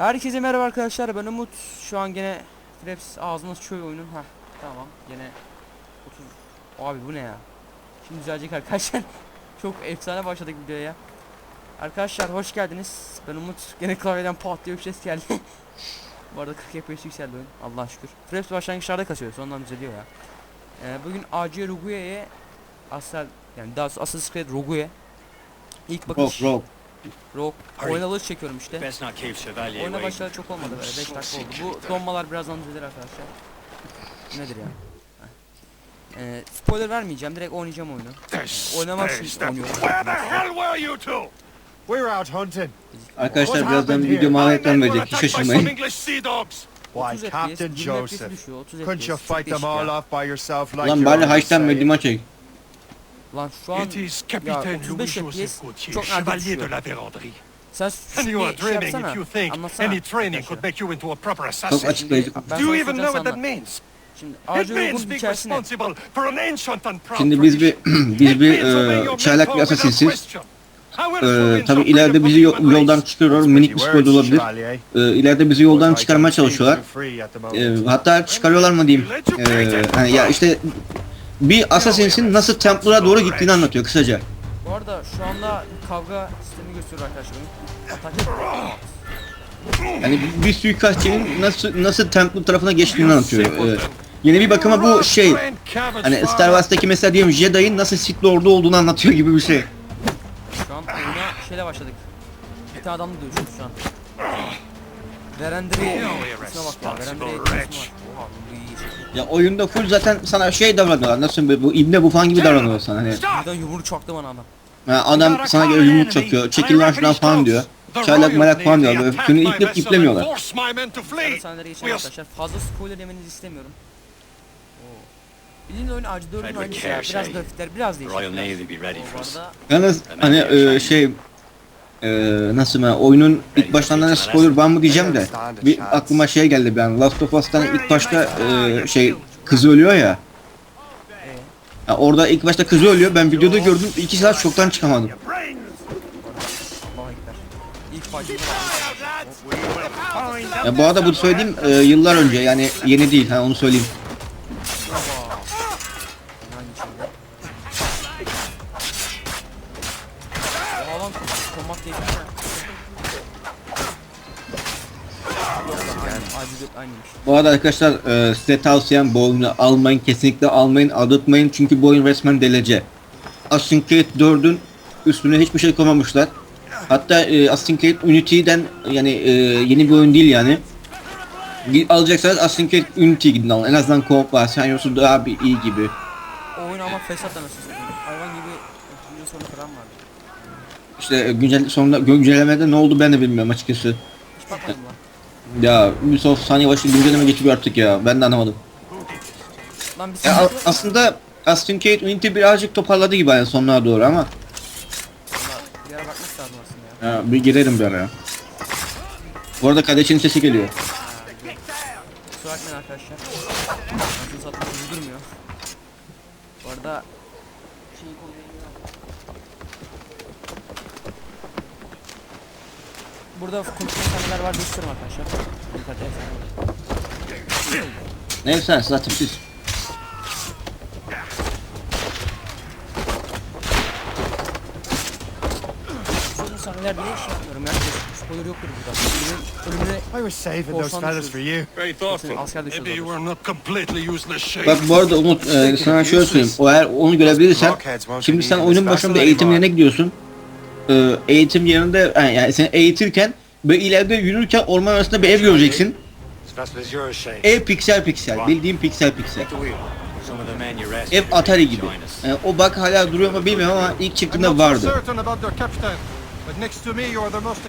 Herkese merhaba arkadaşlar ben Umut. Şu an gene Fraps ağzımız çöy oyunun ha tamam gene 30 abi bu ne ya? Şimdi düzelecek arkadaşlar. Çok efsane başladık videoya. Arkadaşlar hoş geldiniz. Ben Umut. Gene klavyeden pat diye bir ses geldi. Bu arada 40 FPS yükseldi oyun. Allah şükür. Fraps başlangıçlarda kasıyor sonradan düzeliyor ya. Ee, bugün AC Rogue'ye asıl yani daha Assassin's Creed Rogue ilk bakış rock. Rogue Hurry. oynalığı çekiyorum işte Oyuna başlayalı çok olmadı böyle 5 dakika oldu. Bu donmalar birazdan düzelir arkadaşlar. Nedir ya? Ee, spoiler vermeyeceğim. Direkt oynayacağım oyunu. This Oynamak için oynuyorum. Where the hell were you two? We're out hunting. Arkadaşlar birazdan video were verecek. Hiç şaşırmayın. Why, 30 FPS, Captain 20 FPS Joseph? düşüyor. 30 Couldn't you fight them all ya. off by yourself like Lan bari haçtan say? müddima çek. Lan şu an It is ya Capitaine 35 Louis-Joseph FPS çok nadir chevalier de düşüyor. Sen And şimdi you are şey dreaming yapsana. if you think Anlatsana. any training arkadaşlar. could make you into a proper Çok assassin. açıklayıcı. Ben Do you even know what that means? Şimdi It AC means Rogue'un being içerisine responsible for an ancient and proud Şimdi biz bir biz bir e, çaylak bir asasinsiz. How else E, ileride bizi yoldan race? çıkarıyor. Minik bir spoiler olabilir. E, ileride bizi yoldan çıkarmaya çalışıyorlar. E, hatta çıkarıyorlar mı diyeyim. E, hani ya işte bir Assassin's'in nasıl Templar'a doğru gittiğini anlatıyor kısaca. Bu arada şu anda kavga sistemi gösteriyor arkadaşlar. Atak. Yani bir suikastçının nasıl nasıl Templar tarafına geçtiğini anlatıyor. E, yeni bir bakıma bu şey hani Star Wars'taki mesela diyelim Jedi'ın nasıl Sith Lord'u olduğunu anlatıyor gibi bir şey. Şu an oyuna şeyle başladık. Bir tane adamla dövüşüyoruz şu an. Verendri isme bak ya. Verendri Ya oyunda full zaten sana şey davranıyorlar. Nasıl bu, bu ibne bu falan gibi davranıyorlar sana hani. Birden yumruğu çaktı bana adam. Ha, adam sana göre yumruk çakıyor. Çekil lan şuradan falan diyor. Çaylak malak falan diyor. Böyle seni iplep iplemiyorlar. Arkadaşlar. Fazla spoiler yemenizi istemiyorum. Oo. Bildiğin oyun Acı 4'ün Edward aynısı Biraz şey, grafikler biraz değişik. Yalnız hani e, şey e, nasıl ben oyunun ilk baştan da spoiler var mı diyeceğim de bir aklıma şey geldi ben Last of Us'tan ilk başta e, şey kızı ölüyor ya. Ya orada ilk başta kızı ölüyor. Ben videoda gördüm. iki saat şoktan çıkamadım. Ya bu arada bu söylediğim e, yıllar önce yani yeni değil. Ha onu söyleyeyim. Hangi içinde? Oha lan kombat diye bir şey. Yok lan aynı. Acı dört aynıymış. Bu arada arkadaşlar e, size tavsiyem bu oyunu almayın kesinlikle almayın aldatmayın çünkü bu oyun resmen delece. Assassin's Creed 4'ün üstüne hiçbir şey koymamışlar. Hatta e, Assassin's Creed Unity'den yani e, yeni bir oyun değil yani. Alacaksanız Assassin's Creed Unity gidin alın. En azından co-op var. Sen yoksa daha bir iyi gibi. O oyun ama fesat satayım. Hayvan gibi sonu falan var. İşte e, güncel sonunda güncellemede ne oldu ben de bilmiyorum açıkçası. Hiç bakmadım lan. Ya Ubisoft saniye başı güncelleme geçiyor artık ya. Ben de anlamadım. Lan bir Ya, a- sıkıntı. aslında Assassin's Creed Unity birazcık toparladı gibi yani sonlara doğru ama. Valla bir ara bakmak lazım aslında ya. Ya bir girerim bir araya. Bu arada kardeşinin sesi geliyor. Kusura bakmayın arkadaşlar. Anasını satmak durmuyor. Bu arada. Burada konuşma sahneler var gösteririm arkadaşlar. Dikkat ederseniz. Neyse sen zaten siz. Şöyle sahneler bile şey yapmıyorum yani. Spoiler yoktur burada. Ölümüne, ölümüne I was saving those fellas for you. Very thoughtful. Maybe you were not completely useless shape. Bak bu arada Umut e, sana şöyle söyleyeyim. O eğer onu görebilirsen şimdi sen oyunun başında bir eğitim yerine gidiyorsun. E, eğitim yerinde yani, yani seni eğitirken ve ileride yürürken orman arasında bir ev göreceksin. Ev piksel piksel. Bildiğin piksel piksel. Ev Atari gibi. E, o bak hala duruyor mu bilmiyorum ama ilk çıktığında vardı.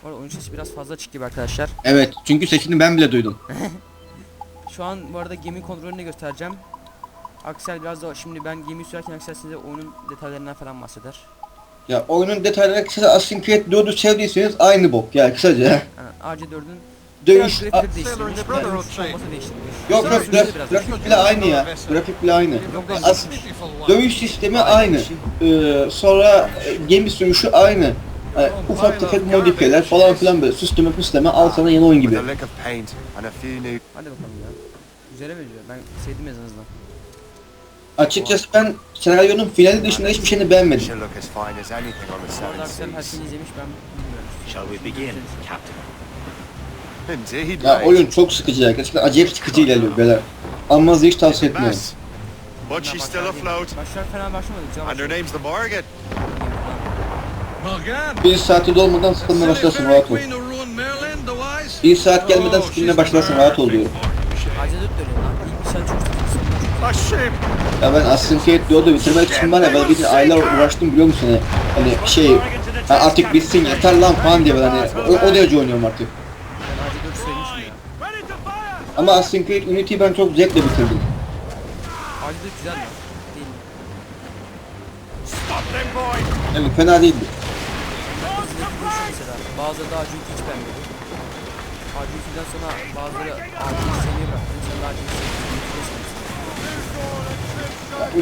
oyun sesi biraz fazla açık gibi arkadaşlar. Evet çünkü sesini ben bile duydum. Şu an bu arada gemi kontrolünü göstereceğim. Aksel biraz da şimdi ben gemi sürerken Aksel size oyunun detaylarından falan bahseder. Ya oyunun detaylarına kısaca Assassin's Creed 4'ü sevdiyseniz aynı bok ya kısaca. Yani AC4'ün Dövüş... grafikleri değiştirilmiş. Yok yok Sürücü de graf, biraz grafik bile aynı ya. Grafik bile aynı. As dövüş sistemi aynı. Ee, sonra e, gemi sürüşü aynı. e, ufak tefek modifiyeler falan filan böyle süsleme püsleme al sana yeni oyun gibi. Hadi bakalım ya. Güzele benziyor. Ben sevdim en azından. Açıkçası ben senaryonun finali dışında hiçbir şeyini beğenmedim. should look as fine as anything on the Bu arada seven Aksel her seas. şeyini izlemiş ben bilmiyorum. Shall we begin, Captain? Indeed, Ya oyun çok sıkıcı ya. Gerçekten acayip sıkıcı ilerliyor böyle. Almanızı hiç tavsiye etmiyorum. But she's still afloat, Başlar başlamadı. And her name's the Morgan. Morgan. Bir saati dolmadan sıkılmaya başlasın rahat ol. Bir saat gelmeden Oh, sıkılmaya she's başlasın rahat ol diyorum. Acele dört dönüyor lan. İlk bir saat çok sıkıntı. Ya ben Assassin's Creed 4'ü bitirmek için ya ben bir aylar uğraştım biliyor musun? Hani, hani şey ha artık bitsin yeter lan falan diye ben hani o, o derece oynuyorum artık. Ama Assassin's Creed Unity'yi ben çok zevkle bitirdim. Güzel. Yani fena değildi. Mesela. Bazıları daha Acele hiç beğenmedi. Acele 2'den sonra bazıları Acele seviye bıraktı. Sen de Acele seviye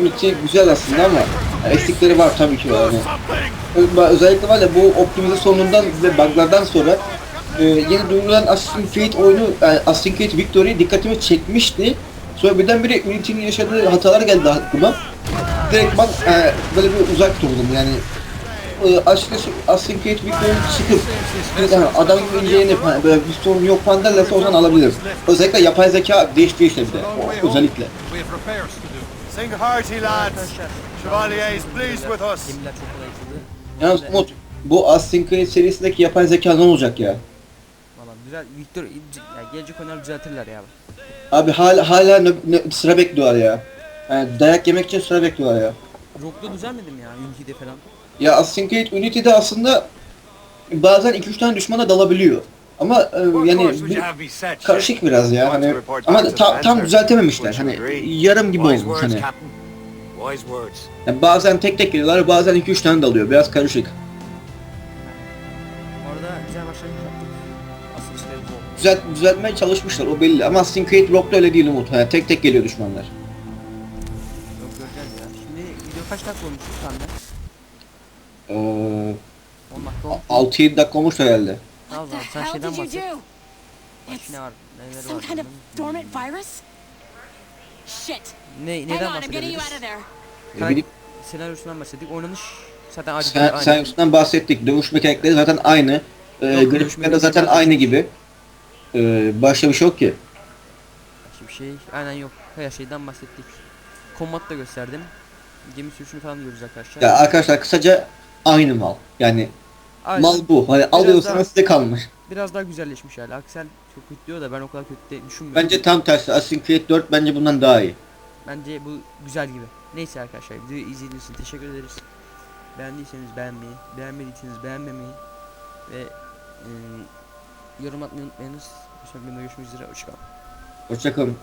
Unity güzel aslında ama eksikleri var tabii ki yani. Ö- Özellikle var ya bu optimizasyonundan ve buglardan sonra e, yeni duyurulan Assassin's Creed oyunu, yani Assassin's Creed Victory dikkatimi çekmişti. Sonra birdenbire Unity'nin yaşadığı hatalar geldi aklıma. Direkt ben e, böyle bir uzak durdum yani. E, açıkçası Assassin's Creed Victory'yi çıkıp yani adam gibi incelenip böyle bir sorun yok falan derlerse o zaman alabilirim. Özellikle yapay zeka değişti işte bir de. O, özellikle. Sing hearty, lads. Chevalier is pleased with us. Yalnız Umut bu Creed serisindeki yapay zeka ne olacak ya? Valla güzel. Victor ya gelecek oyunlar düzeltirler ya. Abi hala hala nö- nö- sıra bekliyorlar ya. Yani dayak yemek için sıra bekliyorlar ya. Rogue'da düzelmedi mi ya? Unity'de falan. Ya Creed Unity'de aslında bazen 2-3 tane düşmana dalabiliyor. Ama e, yani bir- karışık biraz ya hani ama ta- tam düzeltememişler hani yarım gibi olmuş hani. Yani bazen tek tek geliyorlar bazen 2-3 tane dalıyor biraz karışık. Şey. Düzelt, düzeltmeye çalışmışlar o belli ama Assassin's Creed Rogue'da öyle değil Umut. Yani tek tek geliyor düşmanlar. Yok göreceğiz ya. Şimdi video kaç dakika olmuş sende? Ee, 10 dakika olmuş. 6-7 dakika olmuş herhalde. What the sen hell şeyden did you bahset. do? Bak It's ne var? Neler some var? kind of bunun? dormant virus? Shit. Ne, Hang neden on, I'm getting you out bahsedebiliriz? of there. Bileyim, Senaryosundan bahsettik. Oynanış zaten acil sen, aynı. sen üstünden bahsettik. Dövüş mekanikleri zaten aynı. Ee, Yok, grafikler de dövüş zaten mekanikleri aynı gibi. Ee, başka bir şey yok ki. Başka bir şey aynen yok. Her şeyden bahsettik. Kombat da gösterdim. Gemi sürüşünü falan görürüz arkadaşlar. Ya arkadaşlar kısaca aynı mal. Yani Aynen. mal bu. Hani alıyorsanız size kalmış. Biraz daha güzelleşmiş yani. Aksel çok kötü diyor da ben o kadar kötü de düşünmüyorum. Bence tam tersi. Assassin's Creed 4 bence bundan daha iyi. Bence bu güzel gibi. Neyse arkadaşlar videoyu izlediğiniz için teşekkür ederiz. Beğendiyseniz beğenmeyi, beğenmediyseniz beğenmemeyi ve e, yorum atmayı unutmayınız. Bölümde görüşmek üzere. Hoşçakalın. Hoşçakalın.